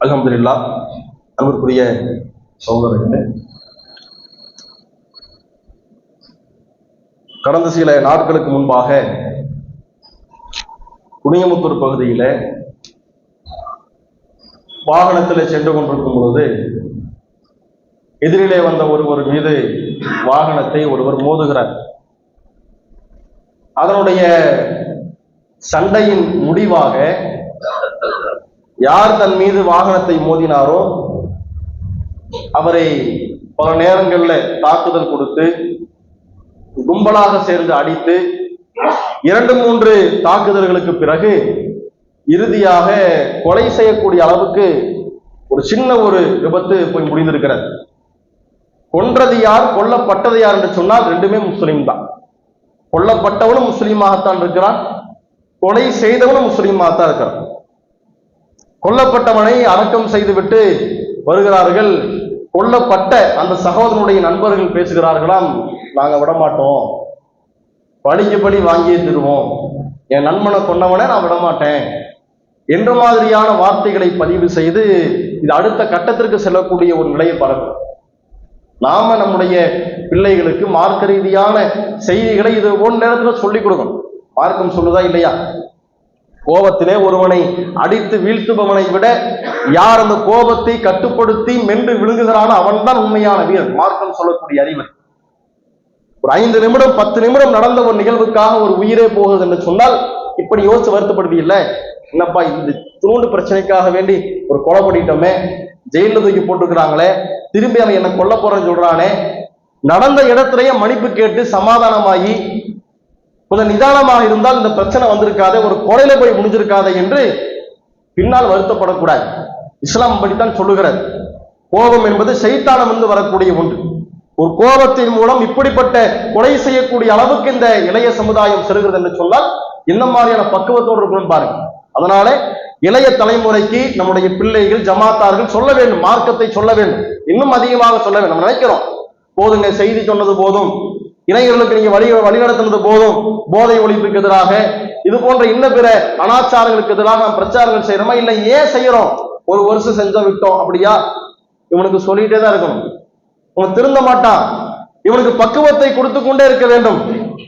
அலமதுல்லா அன்புக்குரிய சகோதரர்களே கடந்த சில நாட்களுக்கு முன்பாக குனியமுத்தூர் பகுதியில வாகனத்தில் சென்று கொண்டிருக்கும் பொழுது எதிரிலே வந்த ஒருவர் மீது வாகனத்தை ஒருவர் மோதுகிறார். அதனுடைய சண்டையின் முடிவாக யார் தன் மீது வாகனத்தை மோதினாரோ அவரை பல நேரங்களில் தாக்குதல் கொடுத்து கும்பலாக சேர்ந்து அடித்து இரண்டு மூன்று தாக்குதல்களுக்கு பிறகு இறுதியாக கொலை செய்யக்கூடிய அளவுக்கு ஒரு சின்ன ஒரு விபத்து போய் முடிந்திருக்கிறது. கொன்றது யார் கொல்லப்பட்டது யார் என்று சொன்னால் ரெண்டுமே முஸ்லீம் தான். கொல்லப்பட்டவனும் முஸ்லீமாகத்தான் இருக்கிறான் கொலை செய்தவனும் முஸ்லீமாகத்தான் இருக்கிறான். கொல்லப்பட்டவனை அடக்கம் செய்துவிட்டு வருகிறார்கள். கொல்லப்பட்ட அந்த சகோதரனுடைய நண்பர்கள் பேசுகிறார்களாம். நாங்க விடமாட்டோம். பழிக்கு பழி வாங்கியே தருவோம் என் நண்பனை கொண்டவனை நான் விட மாட்டேன் என்ற மாதிரியான வார்த்தைகளை பதிவு செய்து இது அடுத்த கட்டத்திற்கு செல்லக்கூடிய ஒரு நிலையை பரவும் நாம நம்முடைய பிள்ளைகளுக்கு மார்க்க ரீதியான செய்திகளை இது ஒன்று நேரத்தில் சொல்லிக் கொடுக்கணும். மார்க்கம் சொல்லுதா இல்லையா? கோபத்திலே ஒருவனை அடித்து வீழ்த்துபவனை விட யார் அந்த கோபத்தை கட்டுப்படுத்தி மென்று விழுங்குகிறானோ அவன் தான் உண்மையான வீரன். மார்க்கம் சொல்லக்கூடிய அறிவர் ஒரு ஐந்து நிமிடம் பத்து நிமிடம் நடந்த ஒரு நிகழ்வுக்காக ஒரு உயிரே போகுது என்று சொன்னால் இப்படி யோசிச்சு வருத்தப்படுவீல்ல? என்னப்பா இந்த தூண்டு பிரச்சனைக்காக வேண்டி ஒரு கொலை பண்ணிட்டோமே ஜெயில தூக்கி போட்டுக்கிறாங்களே திரும்பி அவன் என்ன கொல்ல போறேன்னு சொல்றானே நடந்த இடத்துலயே மன்னிப்பு கேட்டு சமாதானமாகி கொஞ்சம் நிதானமாக இருந்தால் இந்த பிரச்சனை வந்திருக்காதே ஒரு கொலையில போய் முடிஞ்சிருக்காதே என்று பின்னால் வருத்தப்படக்கூடாது. இஸ்லாம் படித்தான் சொல்லுகிறது. கோபம் என்பது செய்தாளம் என்று வரக்கூடிய ஒன்று. ஒரு கோபத்தின் மூலம் இப்படிப்பட்ட கொலை செய்யக்கூடிய அளவுக்கு இந்த இளைய சமுதாயம் செல்கிறது என்று சொன்னால் இந்த மாதிரியான பக்குவத்தோடு இருக்கணும் பாருங்க அதனால இளைய தலைமுறைக்கு நம்முடைய பிள்ளைகள் ஜமாத்தார்கள் சொல்ல வேண்டும் மார்க்கத்தை சொல்ல வேண்டும். இன்னும் அதிகமாக சொல்ல வேண்டும். நம்ம நினைக்கிறோம். போதுங்க செய்தி சொன்னது போதும். இளைஞர்களுக்கு நீங்க வழி வழிநடத்தினது போதும். போதை ஒழிப்புக்கு எதிராக. இது போன்ற இன்ன பிற அனாச்சாரங்களுக்கு எதிராக நாம் பிரச்சாரங்கள் செய்யறோமா? இல்ல ஏன் செய்யறோம்? ஒரு வருஷம் செஞ்சா விட்டோம் அப்படியா? இவனுக்கு சொல்லிட்டே தான் இருக்கணும். உனக்கு திருந்த மாட்டான். இவனுக்கு பக்குவத்தை கொடுத்து கொண்டே இருக்க வேண்டும்.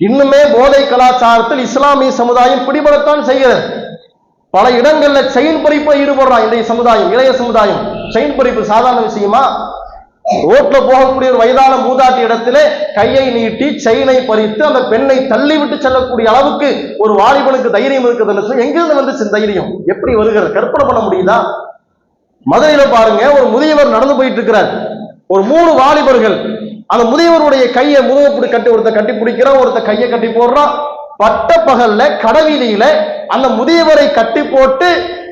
இன்னுமே போதை கலாச்சாரத்தில் இஸ்லாமிய சமுதாயம் பிடிபடத்தான் செய்கிறது. பல இடங்கள்ல செயின் பறிப்பை ஈடுபடுறான் இன்றைய சமுதாயம் இளைய சமுதாயம். செயின் பறிப்பு சாதாரண விஷயமா? ரோட்ல போகக்கூடிய ஒரு வயதான மூதாட்டி இடத்திலே கையை நீட்டி செயினை பறித்து அந்த பெண்ணை தள்ளி விட்டு செல்லக்கூடிய அளவுக்கு ஒரு வாலிபனுக்கு தைரியம் இருக்குதுன்னு எங்கிருந்து வந்து தைரியம்? எப்படி வருகிறது? கற்பனை பண்ண முடியுதா? மதுரையில பாருங்க ஒரு முதியவர் நடந்து போயிட்டு இருக்கிறார் ஒரு மூணு வாலிபர்கள் அந்த முதியவருடைய கையை முதுகப்படி கட்டி ஒருத்த கட்டி பிடிக்கிறான் ஒருத்த கையை கட்டி போடுறான். பட்ட பகல்ல கடவீதியில அந்த முதியவரை கட்டி போட்டு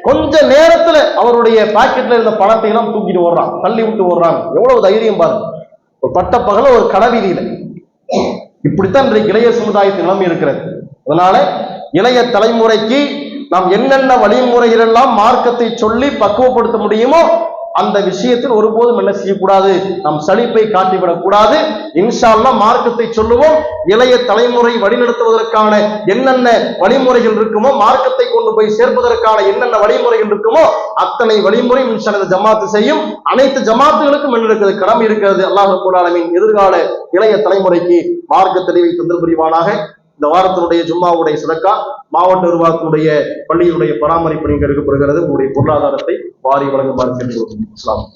கொஞ்ச நேரத்துல அவருடைய பாக்கெட்ல இருந்த பணத்தை எல்லாம் தூக்கிட்டு ஓடுறான். தள்ளி விட்டு ஓடுறாங்க. எவ்வளவு தைரியம் பாருங்க. ஒரு பட்ட பகல ஒரு கடவீதியில. இப்படித்தான் இன்றைக்கு இளைய சமுதாயத்தின் நிலைமை இருக்கிறது. அதனால இளைய தலைமுறைக்கு நாம் என்னென்ன வழிமுறைகள் எல்லாம் மார்க்கத்தை சொல்லி பக்குவப்படுத்த முடியுமோ அந்த விஷயத்தில் ஒருபோதும் என்ன செய்யக்கூடாது? நம் சலிப்பை காட்டிவிடக் கூடாது இன்ஷால்லா மார்க்கத்தை சொல்லுவோம். இளைய தலைமுறை வழிநடத்துவதற்கான என்னென்ன வழிமுறைகள் இருக்குமோ மார்க்கத்தை கொண்டு போய் சேர்ப்பதற்கான என்னென்ன வழிமுறைகள் இருக்குமோ அத்தனை வழிமுறையும் இன்ஷால ஜமாத்து செய்யும். அனைத்து ஜமாத்துகளுக்கும் இருக்கிறது கடமை இருக்கிறது. அல்லாஹ் கூடாலமின் எதிர்கால இளைய தலைமுறைக்கு மார்க்க தெளிவை தந்திர புரிவானாக. இந்த வாரத்தினுடைய ஜும்மாவுடைய சிறக்கா மாவட்ட நிர்வாகத்தினுடைய பள்ளியினுடைய பராமரிப்பு நீங்கள் எடுக்கப்படுகிறது. உங்களுடைய பொருளாதாரத்தை வாரி வழங்குமாறு கேட்டுக்கொள்கிறோம். இஸ்லாம்